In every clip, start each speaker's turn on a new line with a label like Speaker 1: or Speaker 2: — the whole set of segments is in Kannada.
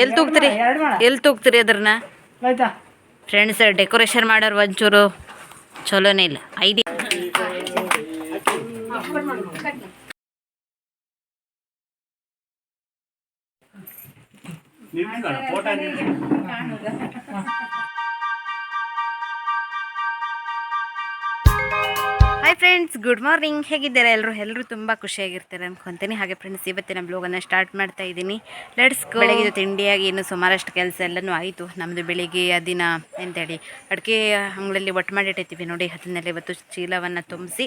Speaker 1: ಎಲ್ಲಿ ತೂಗ್ತೀರಿ ಎಲ್ಲಿ ತೂಗ್ತೀರಿ ಅದ್ರನ್ನ?
Speaker 2: ಆಯ್ತಾ?
Speaker 1: ಫ್ರೆಂಡ್ಸ್ ಡೆಕೋರೇಷನ್ ಮಾಡೋರು ಒಂಚೂರು ಚಲೋನೇ ಇಲ್ಲ. Idea hi friends good morning ಹೇಗಿದ್ದಾರೆ ಎಲ್ಲರೂ ಎಲ್ಲರೂ ತುಂಬ ಖುಷಿಯಾಗಿರ್ತಾರೆ ಅನ್ಕೊಂತೀನಿ. ಹಾಗೆ ಫ್ರೆಂಡ್ಸ್ ಇವತ್ತಿನ ಬ್ಲೋಗನ್ನು ಸ್ಟಾರ್ಟ್ ಮಾಡ್ತಾ ಇದ್ದೀನಿ. ಲೆಟ್ಸ್ ಬೆಳಗ್ಗೆ ತಿಂಡಿಯಾಗಿ ಇನ್ನು ಸುಮಾರಷ್ಟು ಕೆಲಸ ಎಲ್ಲನೂ ಆಯಿತು. ನಮ್ಮದು ಬೆಳಿಗ್ಗೆ ದಿನ ಅಂತೇಳಿ ಅಡಿಕೆ ಅಂಗಳಲ್ಲಿ ಒಟ್ಟು ಮಾಡಿಟ್ಟಿರ್ತೀವಿ ನೋಡಿ. ಅದನ್ನೆಲ್ಲ ಇವತ್ತು ಚೀಲವನ್ನು ತುಂಬಿಸಿ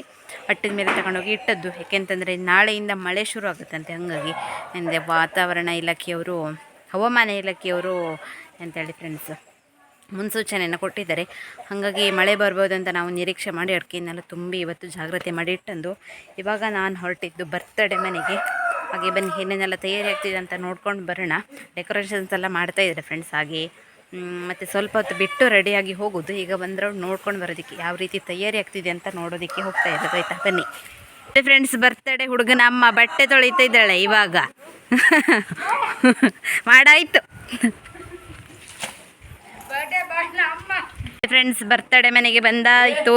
Speaker 1: ಅಟ್ಟಿದ ಮೇಲೆ ತಗೊಂಡೋಗಿ ಇಟ್ಟದ್ದು. ಯಾಕೆಂತಂದರೆ ನಾಳೆಯಿಂದ ಮಳೆ ಶುರು ಆಗುತ್ತಂತೆ. ಹಾಗಾಗಿ ಅಂದರೆ ವಾತಾವರಣ ಇಲಾಖೆಯವರು, ಹವಾಮಾನ ಇಲಾಖೆಯವರು ಅಂತೇಳಿ ಫ್ರೆಂಡ್ಸ್ ಮುನ್ಸೂಚನೆಯನ್ನು ಕೊಟ್ಟಿದ್ದಾರೆ. ಹಾಗಾಗಿ ಮಳೆ ಬರ್ಬೋದು ಅಂತ ನಾವು ನಿರೀಕ್ಷೆ ಮಾಡಿ ಅಡಿಕೆಯನ್ನೆಲ್ಲ ತುಂಬಿ ಇವತ್ತು ಜಾಗ್ರತೆ ಮಾಡಿ ಇಟ್ಟಂದು. ಇವಾಗ ನಾನು ಹೊರಟಿದ್ದು ಬರ್ತಡೇ ಮನೆಗೆ. ಹಾಗೆ ಬನ್ನಿ, ಏನೇನೆಲ್ಲ ತಯಾರಿ ಆಗ್ತಿದೆ ಅಂತ ನೋಡ್ಕೊಂಡು ಬರೋಣ. ಡೆಕೋರೇಷನ್ಸ್ ಎಲ್ಲ ಮಾಡ್ತಾ ಇದ್ದಾರೆ ಫ್ರೆಂಡ್ಸ್ ಹಾಗೆ. ಮತ್ತು ಸ್ವಲ್ಪ ಹೊತ್ತು ಬಿಟ್ಟು ರೆಡಿಯಾಗಿ ಹೋಗೋದು. ಈಗ ಬಂದ್ರೆ ನೋಡ್ಕೊಂಡು ಬರೋದಕ್ಕೆ ಯಾವ ರೀತಿ ತಯಾರಿ ಆಗ್ತಿದೆ ಅಂತ ನೋಡೋದಕ್ಕೆ ಹೋಗ್ತಾ ಇರೋದು ಆಯಿತಾ? ಬನ್ನಿ. ಫ್ರೆಂಡ್ಸ್ ಬರ್ತಡೇ ಹುಡುಗನ ಅಮ್ಮ ಬಟ್ಟೆ ತೊಳಿತಾ ಇದ್ದಾಳೆ ಇವಾಗ. ಮಾಡಾಯ್ತು. ಫ್ರೆಂಡ್ಸ್ ಬರ್ತಡೇ ಮನೆಗೆ ಬಂದಾಯಿತು.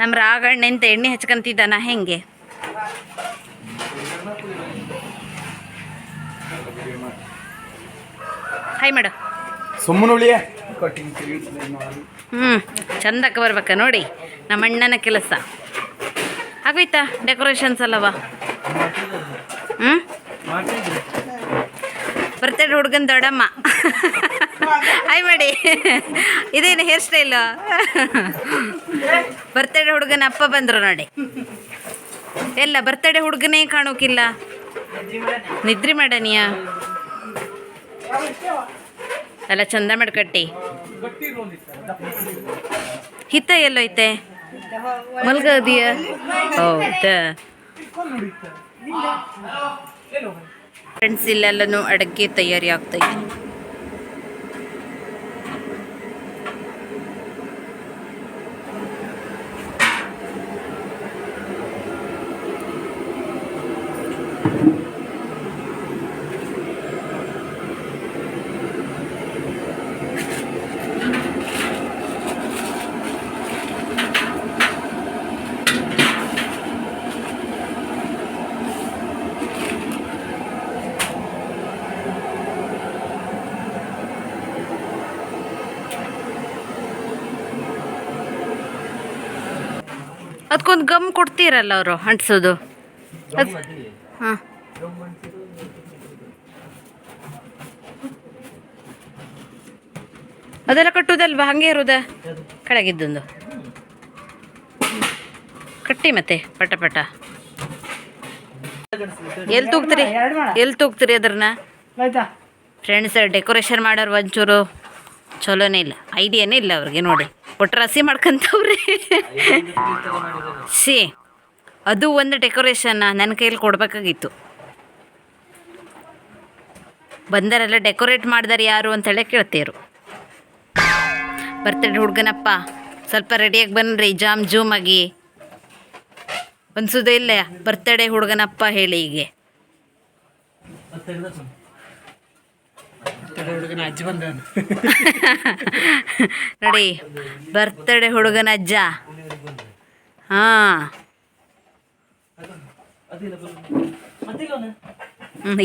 Speaker 1: ನಮ್ಮ ರಾಗಣ್ಣ ಅಂತ ಎಣ್ಣೆ ಹಚ್ಕೊಂತಿದ್ದಾನ ಹೆಂಗೆ? ಹಾಯ್ ಮಾಡು.
Speaker 2: ಸುಮ್ಮನೆ ಉಳಿಯೇ.
Speaker 1: ಹ್ಞೂ ಚಂದಕ್ಕೆ ಬರ್ಬೇಕ ನೋಡಿ ನಮ್ಮ ಅಣ್ಣನ ಕೆಲಸ. ಆಗೋಯ್ತಾ ಡೆಕೋರೇಷನ್ಸ್ ಅಲ್ಲವ? ಹ್ಞೂ ಬರ್ತಡೇ ಹುಡುಗನ ದೊಡ್ಡಮ್ಮ. ಹಾಯ್ ಮಾಡಿ ಇದೇನು ಹೇರ್ ಸ್ಟೈಲು ಬರ್ತಡೇ ಹುಡುಗನ ಅಪ್ಪ ಬಂದರು ನೋಡಿ. ಎಲ್ಲ ಬರ್ತಡೇ ಹುಡುಗನೇ ಕಾಣೋಕಿಲ್ಲ. ನಿದ್ರೆ ಮಾಡನಿಯ? ಅಲ್ಲ, ಚಂದ ಮಾಡ್ಕಟ್ಟಿ. ಹಿತ ಎಲ್ಲೋಯ್ತೆ? ಮಲ್ಗದಿಯ? ಹೌದಾ? ಫ್ರೆಂಡ್ಸ್ ಇಲ್ಲೆಲ್ಲನೂ ಅಡುಗೆ ತಯಾರಿ ಆಗ್ತಾ ಅದಕ್ಕೊಂದು ಗಮ್ ಕೊಡ್ತೀರಲ್ಲ ಅವರು ಅಂಟಿಸೋದು. ಹಾಂ. ಅದೆಲ್ಲ ಕಟ್ಟುದಲ್ವಾ? ಹಾಗೆ ಇರುದ? ಕೆಳಗಿದ್ದೊಂದು ಕಟ್ಟಿ ಮತ್ತೆ ಪಟ ಪಟ. ಎಲ್ಲಿ ತೂಗ್ತೀರಿ? ಎಲ್ಲಿ ತೂಗ್ತೀರಿ ಅದ್ರನ್ನ? ಫ್ರೆಂಡ್ಸ್ ಡೆಕೋರೇಷನ್ ಮಾಡೋರು ಒಂಚೂರು ಚಲೋನೇ ಇಲ್ಲ. ಐಡಿಯಾನೇ ಇಲ್ಲ ಅವ್ರಿಗೆ ನೋಡಿ. ಒಟ್ಟು ರಸಿ ಮಾಡ್ಕೊಂತವ್ರಿ ಸಿ. ಅದು ಒಂದು ಡೆಕೋರೇಷನ್ನ ನನ್ನ ಕೈಯಲ್ಲಿ ಕೊಡಬೇಕಾಗಿತ್ತು. ಬಂದರೆಲ್ಲ ಡೆಕೋರೇಟ್ ಮಾಡಿದಾರೆ ಯಾರು ಅಂತೇಳಿ ಕೇಳ್ತೀರು ಬರ್ತಡೆ ಹುಡುಗನಪ್ಪ ಸ್ವಲ್ಪ ರೆಡಿಯಾಗಿ ಬನ್ನಿರಿ ಜಾಮ್ ಜೂಮ್ ಆಗಿ. ಅನ್ಸೋದೇ ಇಲ್ಲ ಬರ್ತಡೆ ಹುಡುಗನಪ್ಪ ಹೇಳಿ ಹೀಗೆ.
Speaker 2: ಬಂದ
Speaker 1: ನೋಡಿ ಬರ್ತಡೆ ಹುಡುಗನ ಅಜ್ಜ. ಹಾಂ.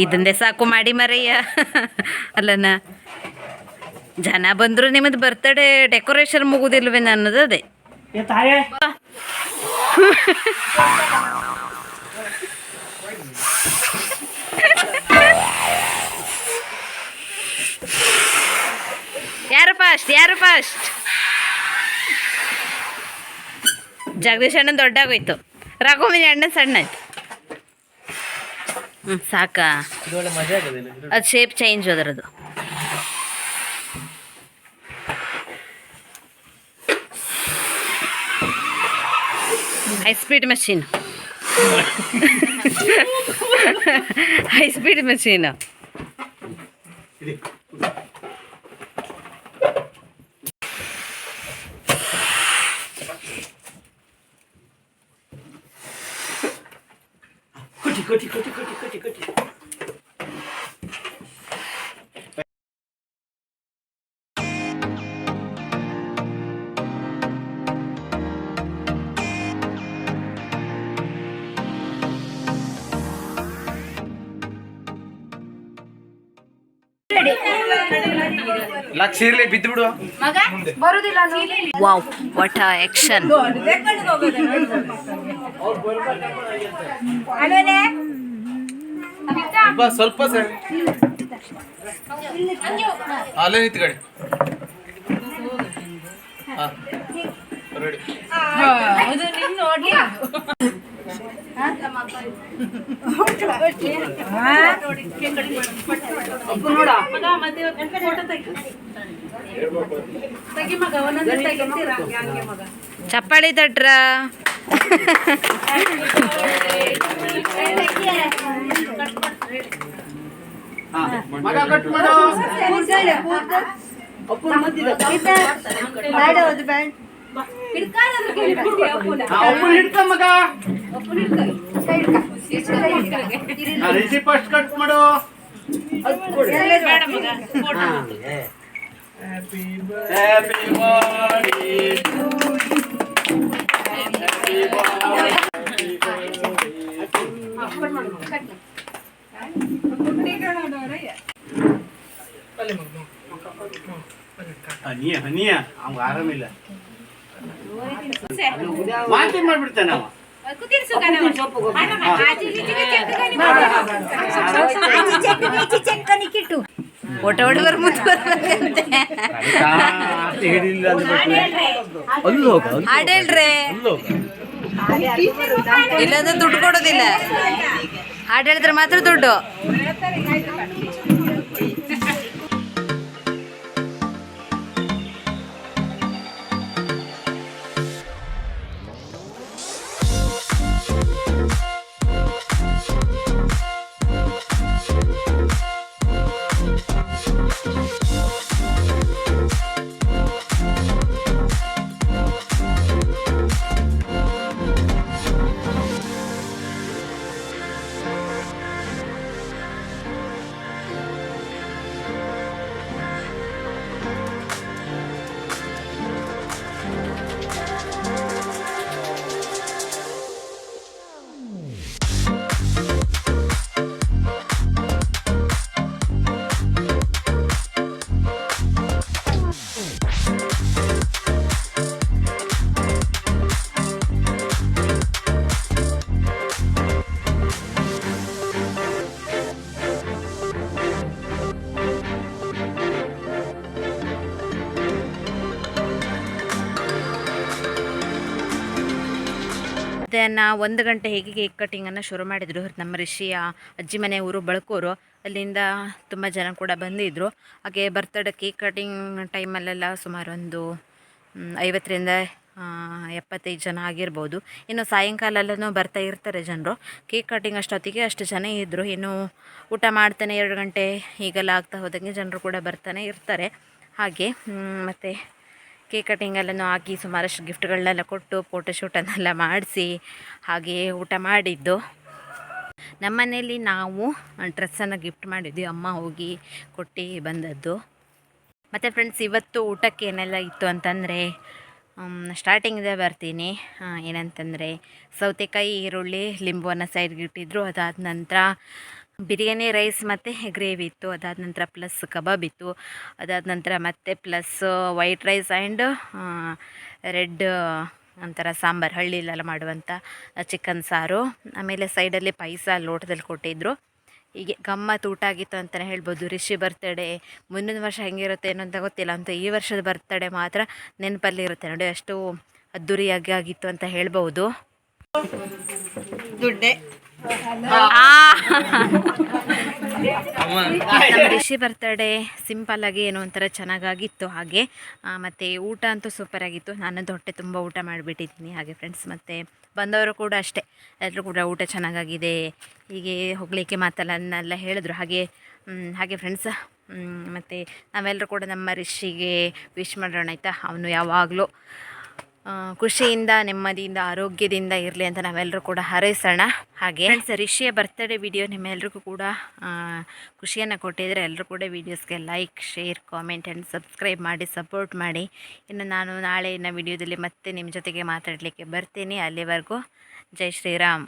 Speaker 1: ಇದೊಂದೇ ಸಾಕು ಮಾಡಿ ಮರಯ್ಯ. ಅಲ್ಲನ ಜನ ಬಂದರು ನಿಮ್ಮದು ಬರ್ತಡೇ ಡೆಕೋರೇಷನ್ ಮುಗುದಿಲ್ವೇ ನನ್ನದು ಅದೇ. ಯಾರು ಫಾಸ್ಟ್ ಯಾರು ಫಾಸ್ಟ್ ಜಗದೀಶ್ ಅಣ್ಣ ದೊಡ್ಡಾಗೋಯ್ತು. ರಘುಮಿನಿ ಅಣ್ಣ ಸಣ್ಣ ಆಯ್ತು ಹ್ಞೂ ಸಾಕಾ? ಅದು ಶೇಪ್ ಚೇಂಜ್ ಅದರದು
Speaker 2: high speed machine high speed machine
Speaker 3: lakh ಇರ್ಲಿ ಬಿದ್ದು ಬಿಡು
Speaker 1: ವಾವ್ ವಾಟ್ ಆಕ್ಷನ್
Speaker 3: ಸ್ವಲ್ಪ ಸರ್ ಅಲ್ಲೇ ನಿಂತು ಗಾಡಿ ರೆಡಿ
Speaker 1: ಚಪ್ಪಾಳಿ ತಟ್ರ
Speaker 3: ಮಗ ಕಟ್ ಮಾಡು ಒಬ್ಬನ ಹಿಡ್ಕ ಮಗ ರಿಸಿ ಫಸ್ಟ್ ಕಟ್ ಮಾಡು ಹ್ಯಾಪಿ ಬರ್ಡೇ ಹನಿಯ ಹನಿಯ ಅವ್ಗ ಆರಾಮಿಲ್ಲ ವಾಂತಿ ಮಾಡ್ಬಿಡ್ತಾನೆ ಅವ
Speaker 1: ಓಟ ಹೊಡೆವರ್ ಮುಂದೆ ಬರ್ಬೇಕಂತೆ
Speaker 3: ಹಿಡಿಲಿಲ್ಲ ಅಲ್ಲೂ ಹೋಗ
Speaker 1: ಹಾಡ್ ಹೇಳ್ರಿ
Speaker 3: ಅಲ್ಲೂ ಹೋಗ
Speaker 1: ಇಲ್ಲಾಂದ್ರೆ ದುಡ್ಡು ಕೊಡೋದಿಲ್ಲ. ಹಾಡು ಹೇಳಿದ್ರೆ ಮಾತ್ರ ದುಡ್ಡು. Thank you. ಮಧ್ಯಾಹ್ನ ಒಂದು ಗಂಟೆ ಹೇಗೆ ಕೇಕ್ ಕಟ್ಟಿಂಗನ್ನು ಶುರು ಮಾಡಿದರು ನಮ್ಮ ರಿಷಿಯ ಅಜ್ಜಿ ಮನೆ ಊರು ಬಳಕೂರು, ಅಲ್ಲಿಂದ ತುಂಬ ಜನ ಕೂಡ ಬಂದಿದ್ದರು ಹಾಗೆ ಬರ್ತಡೇ ಕೇಕ್ ಕಟ್ಟಿಂಗ್ ಟೈಮಲ್ಲೆಲ್ಲ ಸುಮಾರು ಒಂದು ಐವತ್ತರಿಂದ ಎಪ್ಪತ್ತೈದು ಜನ ಆಗಿರ್ಬೋದು. ಇನ್ನು ಸಾಯಂಕಾಲೆಲ್ಲನೂ ಬರ್ತಾ ಇರ್ತಾರೆ ಜನರು. ಕೇಕ್ ಕಟ್ಟಿಂಗ್ ಅಷ್ಟೊತ್ತಿಗೆ ಅಷ್ಟು ಜನ ಇದ್ದರು ಇನ್ನು ಊಟ ಮಾಡ್ತಾನೆ ಎರಡು ಗಂಟೆ ಈಗೆಲ್ಲ ಆಗ್ತಾ ಹೋದಂಗೆ ಜನರು ಕೂಡ ಬರ್ತಾನೆ ಇರ್ತಾರೆ. ಹಾಗೆ ಮತ್ತು ಕೇಕ್ ಕಟ್ಟಿಂಗಲ್ಲೂ ಹಾಕಿ ಸುಮಾರಷ್ಟು ಗಿಫ್ಟ್ಗಳನ್ನೆಲ್ಲ ಕೊಟ್ಟು ಫೋಟೋಶೂಟನ್ನೆಲ್ಲ ಮಾಡಿಸಿ ಹಾಗೆಯೇ ಊಟ ಮಾಡಿದ್ದು. ನಮ್ಮನೇಲಿ ನಾವು ಡ್ರೆಸ್ಸನ್ನು ಗಿಫ್ಟ್ ಮಾಡಿದ್ವಿ, ಅಮ್ಮ ಹೋಗಿ ಕೊಟ್ಟು ಬಂದದ್ದು. ಮತ್ತು ಫ್ರೆಂಡ್ಸ್ ಇವತ್ತು ಊಟಕ್ಕೆ ಏನೆಲ್ಲ ಇತ್ತು ಅಂತಂದರೆ ಸ್ಟಾರ್ಟಿಂಗಿಂದ ಬರ್ತೀನಿ. ಏನಂತಂದರೆ, ಸೌತೆಕಾಯಿ, ಈರುಳ್ಳಿ, ಲಿಂಬುವನ್ನು ಸೈಡ್ಗಿಟ್ಟಿದ್ರು ಅದಾದ ನಂತರ ಬಿರಿಯಾನಿ ರೈಸ್ ಮತ್ತು ಗ್ರೇವಿ ಇತ್ತು. ಅದಾದ ನಂತರ ಪ್ಲಸ್ ಕಬಾಬ್ ಇತ್ತು. ಅದಾದ ನಂತರ ಮತ್ತೆ plus white rice and red, ಒಂಥರ ಸಾಂಬಾರು, ಹಳ್ಳಿಲೆಲ್ಲ ಮಾಡುವಂಥ ಚಿಕನ್ ಸಾರು. ಆಮೇಲೆ ಸೈಡಲ್ಲಿ ಪಾಯಸ ಲೋಟದಲ್ಲಿ ಕೊಟ್ಟಿದ್ದರು ಹೀಗೆ ಗಮ್ಮತ್ ಊಟ ಆಗಿತ್ತು ಅಂತಲೇ ಹೇಳ್ಬೋದು. ರಿಷಿ ಬರ್ತಡೇ ಮುಂದಿನ ವರ್ಷ ಹೆಂಗಿರುತ್ತೆ ಏನೋ ಅಂತ ಗೊತ್ತಿಲ್ಲ. ಅಂತ ಈ ವರ್ಷದ ಬರ್ತಡೇ ಮಾತ್ರ ನೆನಪಲ್ಲಿ ಇರುತ್ತೆ. ನೋಡಿ, ಅಷ್ಟು ಅದ್ದೂರಿಯಾಗಿ ಆಗಿತ್ತು ಅಂತ ಹೇಳ್ಬೋದು. ದುಡ್ಡೆ. ರಿಷಿ ಬರ್ತಡೇ ಸಿಂಪಲ್ ಆಗಿ ಏನೋ ಒಂಥರ ಚೆನ್ನಾಗಾಗಿತ್ತು ಹಾಗೆ. ಮತ್ತೆ ಊಟ ಅಂತೂ ಸೂಪರ್ ಆಗಿತ್ತು. ನಾನು ಹೊಟ್ಟೆ ತುಂಬ ಊಟ ಮಾಡಿಬಿಟ್ಟಿದ್ದೀನಿ ಹಾಗೆ ಫ್ರೆಂಡ್ಸ್ ಮತ್ತು ಬಂದವರು ಕೂಡ ಅಷ್ಟೇ. ಎಲ್ಲರೂ ಕೂಡ ಊಟ ಚೆನ್ನಾಗಾಗಿದೆ. ಹೀಗೆ ಹೋಗಲಿಕ್ಕೆ ಮಾತಲ್ಲ ಹೇಳಿದ್ರು. ಹಾಗೆ ಹಾಗೆ ಫ್ರೆಂಡ್ಸ್ ಮತ್ತು ನಾವೆಲ್ಲರೂ ಕೂಡ ನಮ್ಮ ರಿಷಿಗೆ ವಿಶ್ ಮಾಡೋಣ ಆಯಿತಾ? ಅವನು ಯಾವಾಗಲೂ ಖುಷಿಯಿಂದ ನೆಮ್ಮದಿಯಿಂದ, ಆರೋಗ್ಯದಿಂದ ಇರಲಿ ಅಂತ ನಾವೆಲ್ಲರೂ ಕೂಡ ಹಾರೈಸೋಣ. ಹಾಗೆ ಫ್ರೆಂಡ್ಸ್ ರಿಷಿಯ ಬರ್ತ್ಡೇ ವಿಡಿಯೋ ನಿಮ್ಮೆಲ್ಲರಿಗೂ ಕೂಡ ಖುಷಿಯನ್ನು ಕೊಟ್ಟಿದ್ದರೆ ಎಲ್ಲರೂ ಕೂಡ ವೀಡಿಯೋಸ್ಗೆ like share comment and subscribe ಮಾಡಿ ಸಪೋರ್ಟ್ ಮಾಡಿ. ಇನ್ನು ನಾನು ನಾಳೆಯ ವಿಡಿಯೋದಲ್ಲಿ ಮತ್ತೆ ನಿಮ್ಮ ಜೊತೆಗೆ ಮಾತಾಡಲಿಕ್ಕೆ ಬರ್ತೀನಿ. ಅಲ್ಲಿವರೆಗೂ ಜೈ ಶ್ರೀರಾಮ್.